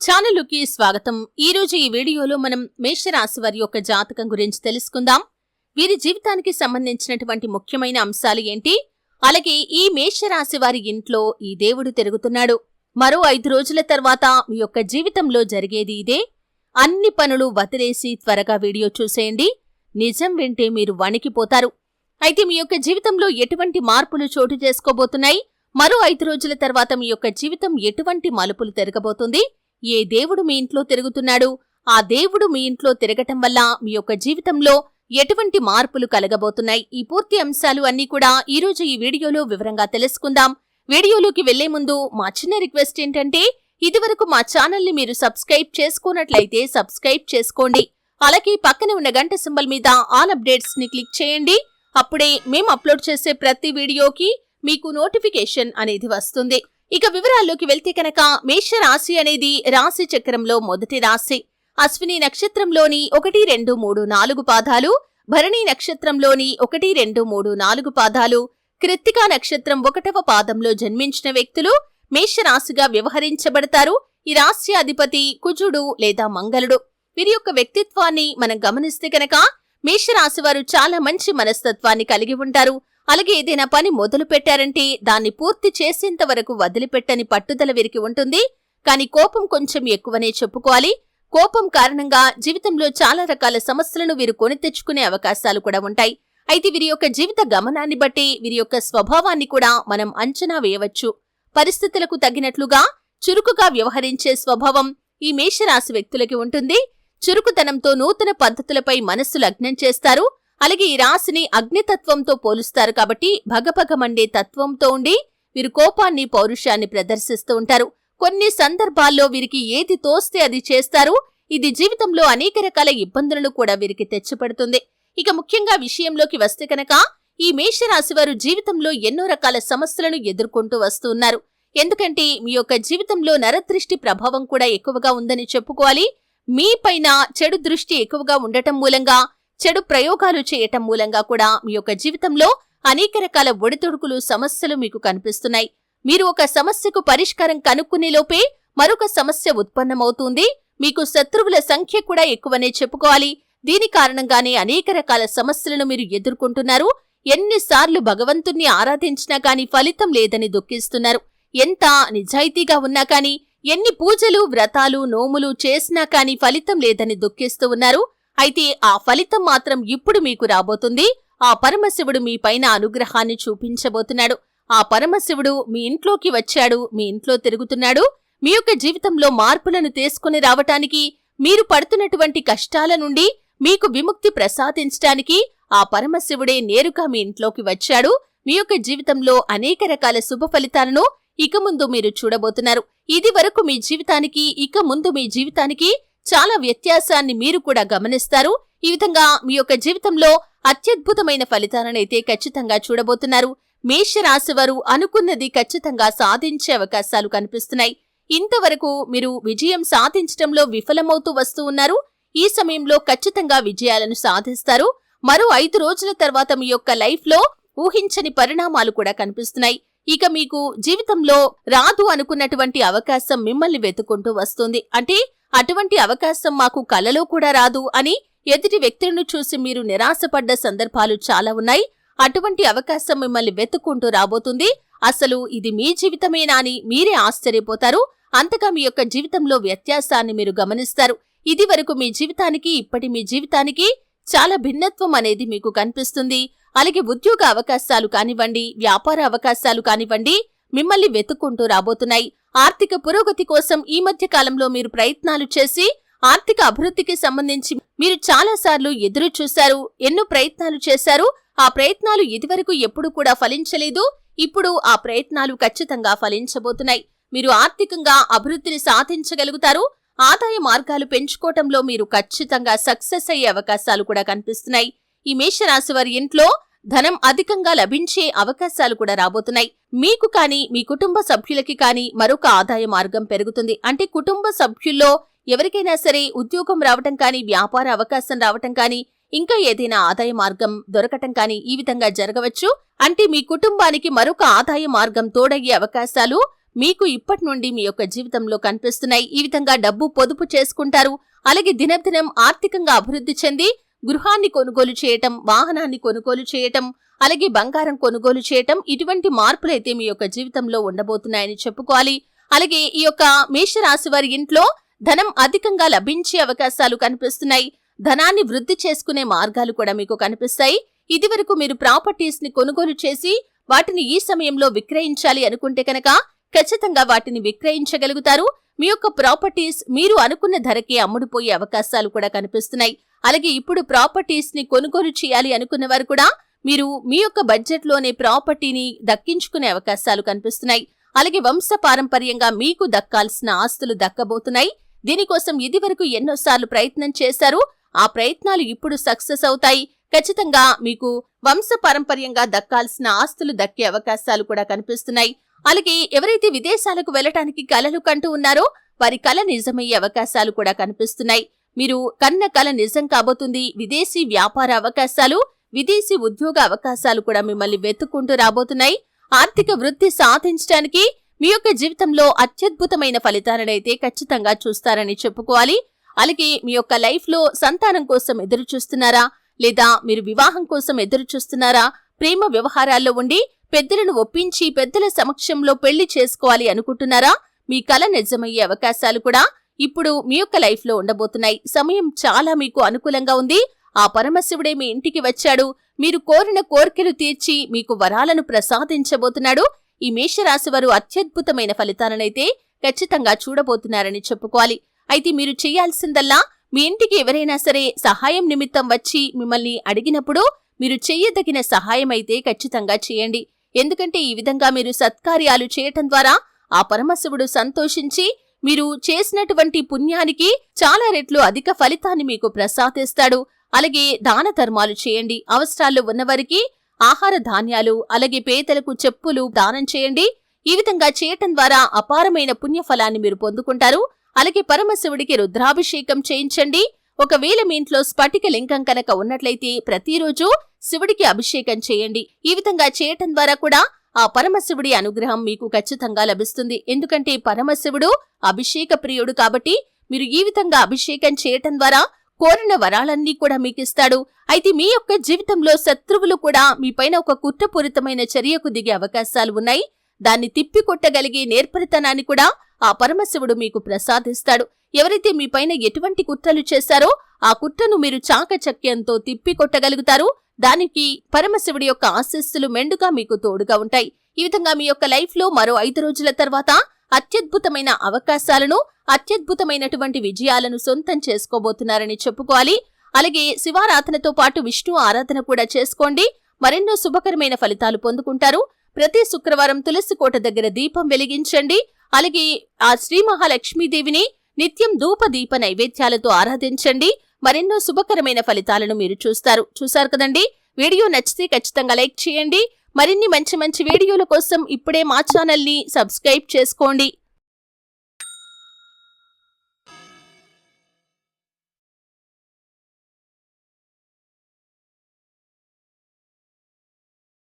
ఛానలుకి స్వాగతం. ఈ రోజు ఈ వీడియోలో మనం మేషరాశి వారి యొక్క జాతకం గురించి తెలుసుకుందాం. వీరి జీవితానికి సంబంధించినటువంటి ముఖ్యమైన అంశాలు ఏంటి? అలాగే ఈ మేషరాశి వారి ఇంట్లో ఈ దేవుడు తిరుగుతున్నాడు. మరో ఐదు రోజుల తర్వాత మీ యొక్క జీవితంలో జరిగేది ఇదే. అన్ని పనులు వదిలేసి త్వరగా వీడియో చూసేయండి. నిజం వింటే మీరు వణికిపోతారు. అయితే మీ యొక్క జీవితంలో ఎటువంటి మార్పులు చోటు చేసుకోబోతున్నాయి? మరో ఐదు రోజుల తర్వాత మీ యొక్క జీవితం ఎటువంటి మలుపులు తిరగబోతుంది? ఏ దేవుడు మీ ఇంట్లో తిరుగుతున్నాడు? ఆ దేవుడు మీ ఇంట్లో తిరగటం వల్ల మీ యొక్క జీవితంలో ఎటువంటి మార్పులు కలగబోతున్నాయి? ఈ పూర్తి అంశాలు అన్నీ కూడా ఈరోజు ఈ వీడియోలో వివరంగా తెలుసుకుందాం. వీడియోలోకి వెళ్ళే ముందు మా చిన్న రిక్వెస్ట్ ఏంటంటే ఇదివరకు మా ఛానల్ని మీరు సబ్స్క్రైబ్ చేసుకున్నట్లయితే సబ్స్క్రైబ్ చేసుకోండి. అలాగే పక్కనే ఉన్న గంట సింబల్ మీద ఆల్ అప్డేట్స్ని క్లిక్ చేయండి. అప్పుడే మేము అప్లోడ్ చేసే ప్రతి వీడియోకి మీకు నోటిఫికేషన్ అనేది వస్తుంది. ఇక వివరాల్లోకి వెళ్తే కనుక మేషరాశి అనేది రాశి చక్రంలో మొదటి రాశి. అశ్విని నక్షత్రంలోని ఒకటి రెండు మూడు నాలుగు పాదాలు భరణి నక్షత్రంలోని ఒకటి రెండు మూడు నాలుగు పాదాలు కృత్తికా నక్షత్రం ఒకటవ పాదంలో జన్మించిన వ్యక్తులు మేషరాశిగా వ్యవహరించబడతారు. ఈ రాశి అధిపతి కుజుడు లేదా మంగళుడు. వీరి యొక్క వ్యక్తిత్వాన్ని మనం గమనిస్తే కనుక మేషరాశి వారు చాలా మంచి మనస్తత్వాన్ని కలిగి ఉంటారు. అలాగే ఏదైనా పని మొదలు పెట్టారంటే దాన్ని పూర్తి చేసేంత వరకు వదిలిపెట్టని పట్టుదల వీరికి ఉంటుంది. కానీ కోపం కొంచెం ఎక్కువనే చెప్పుకోవాలి. కోపం కారణంగా జీవితంలో చాలా రకాల సమస్యలను వీరు కొని తెచ్చుకునే అవకాశాలు కూడా ఉంటాయి. అయితే వీరి యొక్క జీవిత గమనాన్ని బట్టి వీరి యొక్క స్వభావాన్ని కూడా మనం అంచనా వేయవచ్చు. పరిస్థితులకు తగినట్లుగా చురుకుగా వ్యవహరించే స్వభావం ఈ మేషరాశి వ్యక్తులకి ఉంటుంది. చురుకుతనంతో నూతన పద్ధతులపై మనస్సు లగ్నం చేస్తారు. అలాగే ఈ రాశిని అగ్నితత్వంతో పోలుస్తారు కాబట్టి భగభగమండే తత్వంతో ఉండి వీరు కోపాన్ని పౌరుషాన్ని ప్రదర్శిస్తూ ఉంటారు. కొన్ని సందర్భాల్లో వీరికి ఏది తోస్తే అది చేస్తారు. ఇది జీవితంలో అనేక రకాల ఇబ్బందులను కూడా వీరికి తెచ్చిపెడుతుంది. ఇక ముఖ్యంగా విషయంలోకి వస్తే కనుక ఈ మేషరాశి వారు జీవితంలో ఎన్నో రకాల సమస్యలను ఎదుర్కొంటూ వస్తున్నారు ఎందుకంటే మీ యొక్క జీవితంలో నరదృష్టి ప్రభావం కూడా ఎక్కువగా ఉందని చెప్పుకోవాలి. మీ పైన చెడు దృష్టి ఎక్కువగా ఉండటం మూలంగా చెడు ప్రయోగాలు చేయటం మూలంగా కూడా మీ యొక్క జీవితంలో అనేక రకాల ఒడితొడుకులు సమస్యలు మీకు కనిపిస్తున్నాయి. మీరు ఒక సమస్యకు పరిష్కారం కనుక్కునే లోపే మరొక సమస్య ఉత్పన్నమవుతుంది. మీకు శత్రువుల సంఖ్య కూడా ఎక్కువనే చెప్పుకోవాలి. దీని కారణంగానే అనేక రకాల సమస్యలను మీరు ఎదుర్కొంటున్నారు. ఎన్నిసార్లు భగవంతుణ్ణి ఆరాధించినా కాని ఫలితం లేదని దుఃఖిస్తున్నారు. ఎంత నిజాయితీగా ఉన్నా కాని ఎన్ని పూజలు వ్రతాలు నోములు చేసినా కాని ఫలితం లేదని దుఃఖిస్తూ ఉన్నారు. అయితే ఆ ఫలితం మాత్రం ఇప్పుడు మీకు రాబోతుంది. ఆ పరమశివుడు మీ పైన అనుగ్రహాన్ని చూపించబోతున్నాడు. ఆ పరమశివుడు మీ ఇంట్లోకి వచ్చాడు మీ ఇంట్లో తిరుగుతున్నాడు. మీ యొక్క జీవితంలో మార్పులను తీసుకుని రావటానికి మీరు పడుతున్నటువంటి కష్టాల నుండి మీకు విముక్తి ప్రసాదించటానికి ఆ పరమశివుడే నేరుగా మీ ఇంట్లోకి వచ్చాడు. మీ యొక్క జీవితంలో అనేక రకాల శుభ ఫలితాలను ఇక ముందు మీరు చూడబోతున్నారు. ఇది వరకు మీ జీవితానికి ఇక ముందు మీ జీవితానికి చాలా వ్యత్యాసాన్ని మీరు కూడా గమనిస్తారు. ఈ విధంగా మీ యొక్క జీవితంలో అత్యద్భుతమైన ఫలితాలనైతే ఖచ్చితంగా చూడబోతున్నారు. మేషరాశి వారు అనుకున్నది ఖచ్చితంగా సాధించే అవకాశాలు కనిపిస్తున్నాయి. ఇంతవరకు మీరు విజయం సాధించటంలో విఫలమవుతూ వస్తూ ఉన్నారు. ఈ సమయంలో ఖచ్చితంగా విజయాలను సాధిస్తారు. మరో ఐదు రోజుల తర్వాత మీ యొక్క లైఫ్లో ఊహించని పరిణామాలు కూడా కనిపిస్తున్నాయి. ఇక మీకు జీవితంలో రాదు అనుకున్నటువంటి అవకాశం మిమ్మల్ని వెతుకుంటూ వస్తుంది. అంటే అటువంటి అవకాశం మాకు కలలో కూడా రాదు అని ఎదుటి వ్యక్తులను చూసి మీరు నిరాశపడ్డ సందర్భాలు చాలా ఉన్నాయి. అటువంటి అవకాశం మిమ్మల్ని వెతుక్కుంటూ రాబోతుంది. అసలు ఇది మీ జీవితమేనా అని మీరే ఆశ్చర్యపోతారు. అంతగా మీ యొక్క జీవితంలో వ్యత్యాసాన్ని మీరు గమనిస్తారు. ఇది వరకు మీ జీవితానికి ఇప్పటి మీ జీవితానికి చాలా భిన్నత్వం అనేది మీకు కనిపిస్తుంది. అలాగే ఉద్యోగ అవకాశాలు కానివ్వండి వ్యాపార అవకాశాలు కానివ్వండి మిమ్మల్ని వెతుక్కుంటూ రాబోతున్నాయి. ఆర్థిక పురోగతి కోసం ఈ మధ్య కాలంలో మీరు ప్రయత్నాలు చేసి ఆర్థిక అభివృద్ధికి సంబంధించి మీరు చాలా సార్లు ఎదురు చూశారు ఎన్నో ప్రయత్నాలు చేశారు. ఆ ప్రయత్నాలు ఇదివరకు ఎప్పుడు కూడా ఫలించలేదు. ఇప్పుడు ఆ ప్రయత్నాలు ఖచ్చితంగా ఫలించబోతున్నాయి. మీరు ఆర్థికంగా అభివృద్ధిని సాధించగలుగుతారు. ఆదాయ మార్గాలు పెంచుకోవటంలో మీరు ఖచ్చితంగా సక్సెస్ అయ్యే అవకాశాలు కూడా కనిపిస్తున్నాయి. ఈ మేషరాశి వారి ఇంట్లో ధనం అధికంగా లభించే అవకాశాలు కూడా రాబోతున్నాయి. మీకు కానీ మీ కుటుంబ సభ్యులకి కానీ మరొక ఆదాయ మార్గం పెరుగుతుంది. అంటే కుటుంబ సభ్యుల్లో ఎవరికైనా సరే ఉద్యోగం రావటం కానీ వ్యాపార అవకాశం రావటం కానీ ఇంకా ఏదైనా ఆదాయ మార్గం దొరకటం కానీ ఈ విధంగా జరగవచ్చు. అంటే మీ కుటుంబానికి మరొక ఆదాయ మార్గం తోడయ్యే అవకాశాలు మీకు ఇప్పటి నుండి మీ యొక్క జీవితంలో కనిపిస్తున్నాయి. ఈ విధంగా డబ్బు పొదుపు చేసుకుంటారు. అలాగే దినదినం ఆర్థికంగా అభివృద్ధి చెంది గృహాన్ని కొనుగోలు చేయటం వాహనాన్ని కొనుగోలు చేయటం అలాగే బంగారం కొనుగోలు చేయటం ఇటువంటి మార్పులైతే మీ యొక్క జీవితంలో ఉండబోతున్నాయని చెప్పుకోవాలి. అలాగే ఈ యొక్క మేషరాశి వారి ఇంట్లో ధనం అధికంగా లభించే అవకాశాలు కనిపిస్తున్నాయి. ధనాన్ని వృద్ధి చేసుకునే మార్గాలు కూడా మీకు కనిపిస్తాయి. ఇదివరకు మీరు ప్రాపర్టీస్ని కొనుగోలు చేసి వాటిని ఈ సమయంలో విక్రయించాలి అనుకుంటే కనుక ఖచ్చితంగా వాటిని విక్రయించగలుగుతారు. మీ యొక్క ప్రాపర్టీస్ మీరు అనుకున్న ధరకే అమ్ముడుపోయే అవకాశాలు కూడా కనిపిస్తున్నాయి. అలాగే ఇప్పుడు ప్రాపర్టీస్ని కొనుగోలు చేయాలి అనుకున్న వారు కూడా మీరు మీ యొక్క బడ్జెట్లోనే ప్రాపర్టీని దక్కించుకునే అవకాశాలు కనిపిస్తున్నాయి. అలాగే వంశ పారంపర్యంగా మీకు దక్కాల్సిన ఆస్తులు దక్కబోతున్నాయి. దీనికోసం ఇదివరకు ఎన్నోసార్లు ప్రయత్నం చేశారు. ఆ ప్రయత్నాలు ఇప్పుడు సక్సెస్ అవుతాయి. ఖచ్చితంగా మీకు వంశ పారంపర్యంగా దక్కాల్సిన ఆస్తులు దక్కే అవకాశాలు కూడా కనిపిస్తున్నాయి. అలాగే ఎవరైతే విదేశాలకు వెళ్ళటానికి కలలు కంటూ ఉన్నారో వారి కల నిజమయ్యే అవకాశాలు కూడా కనిపిస్తున్నాయి. మీరు కన్న కల నిజం కాబోతుంది. విదేశీ వ్యాపార అవకాశాలు విదేశీ ఉద్యోగ అవకాశాలు కూడా మిమ్మల్ని వెతుక్కుంటూ రాబోతున్నాయి. ఆర్థిక వృద్ధి సాధించడానికి మీ యొక్క జీవితంలో అత్యద్భుతమైన ఫలితాలనైతే ఖచ్చితంగా చూస్తారని చెప్పుకోవాలి. అలాగే మీ యొక్క లైఫ్లో సంతానం కోసం ఎదురు చూస్తున్నారా? లేదా మీరు వివాహం కోసం ఎదురు చూస్తున్నారా? ప్రేమ వ్యవహారాల్లో ఉండి పెద్దలను ఒప్పించి పెద్దల సమక్షంలో పెళ్ళి చేసుకోవాలి అనుకుంటున్నారా? మీ కల నిజమయ్యే అవకాశాలు కూడా ఇప్పుడు మీ యొక్క లైఫ్లో ఉండబోతున్నాయి. సమయం చాలా మీకు అనుకూలంగా ఉంది. ఆ పరమశివుడే మీ ఇంటికి వచ్చాడు. మీరు కోరిన కోరికలు తీర్చి మీకు వరాలను ప్రసాదించబోతున్నాడు. ఈ మేషరాశి వారు అత్యద్భుతమైన ఫలితాలనైతే ఖచ్చితంగా చూడబోతున్నారని చెప్పుకోవాలి. అయితే మీరు చేయాల్సిందల్లా మీ ఇంటికి ఎవరైనా సరే సహాయం నిమిత్తం వచ్చి మిమ్మల్ని అడిగినప్పుడు మీరు చెయ్యదగిన సహాయం అయితే ఖచ్చితంగా చేయండి. ఎందుకంటే ఈ విధంగా మీరు సత్కార్యాలు చేయటం ద్వారా ఆ పరమశివుడు సంతోషించి మీరు చేసినటువంటి పుణ్యానికి చాలా రెట్లు అధిక ఫలితాన్ని మీకు ప్రసాదిస్తాడు. అలాగే దాన ధర్మాలు చేయండి. అవసరాల్లో ఉన్నవారికి ఆహార ధాన్యాలు అలాగే పేదలకు చెప్పులు దానం చేయండి. ఈ విధంగా చేయటం ద్వారా అపారమైన పుణ్యఫలాన్ని మీరు పొందుకుంటారు. అలాగే పరమశివుడికి రుద్రాభిషేకం చేయించండి. ఒకవేళ మీ ఇంట్లో స్ఫటిక లింగం కనుక ఉన్నట్లయితే ప్రతిరోజు శివుడికి అభిషేకం చేయండి. ఈ విధంగా చేయటం ద్వారా కూడా ఆ పరమశివుడి అనుగ్రహం మీకు ఖచ్చితంగా లభిస్తుంది. ఎందుకంటే పరమశివుడు అభిషేక ప్రియుడు కాబట్టి మీరు ఈ విధంగా అభిషేకం చేయటం ద్వారా కోరిన వరాలన్నీ కూడా మీకిస్తాడు అయితే మీ యొక్క జీవితంలో శత్రువులు కూడా మీపైన ఒక కుట్రపూరితమైన చర్యకు దిగే అవకాశాలు ఉన్నాయి. దాన్ని తిప్పికొట్టగలిగే నేర్పరితనాన్ని కూడా ఆ పరమశివుడు మీకు ప్రసాదిస్తాడు. ఎవరైతే మీపైన ఎటువంటి కుట్రలు చేశారో ఆ కుట్రను మీరు చాకచక్యంతో తిప్పికొట్టగలుగుతారు దానికి పరమశివుడి యొక్క ఆశీస్సులు మెండుగా మీకు తోడుగా ఉంటాయి. ఈ విధంగా మీ యొక్క లైఫ్లో మరో ఐదు రోజుల తర్వాత అత్యద్భుతమైన అవకాశాలను అత్యద్భుతమైనటువంటి విజయాలను సొంతం చేసుకోబోతున్నారని చెప్పుకోవాలి. అలాగే శివారాధనతో పాటు విష్ణు ఆరాధన కూడా చేసుకోండి. మరెన్నో శుభకరమైన ఫలితాలు పొందుకుంటారు. ప్రతి శుక్రవారం తులసి కోట దగ్గర దీపం వెలిగించండి. అలాగే ఆ శ్రీ మహాలక్ష్మీదేవిని నిత్యం ధూప దీప నైవేద్యాలతో ఆరాధించండి. మరెన్నో శుభకరమైన ఫలితాలను మీరు చూస్తారు. చూశారు కదండి? వీడియో నచ్చితే ఖచ్చితంగా లైక్ చేయండి. మరిన్ని మంచి మంచి వీడియోల కోసం ఇప్పుడే మా ఛానల్ని సబ్స్క్రైబ్ చేసుకోండి.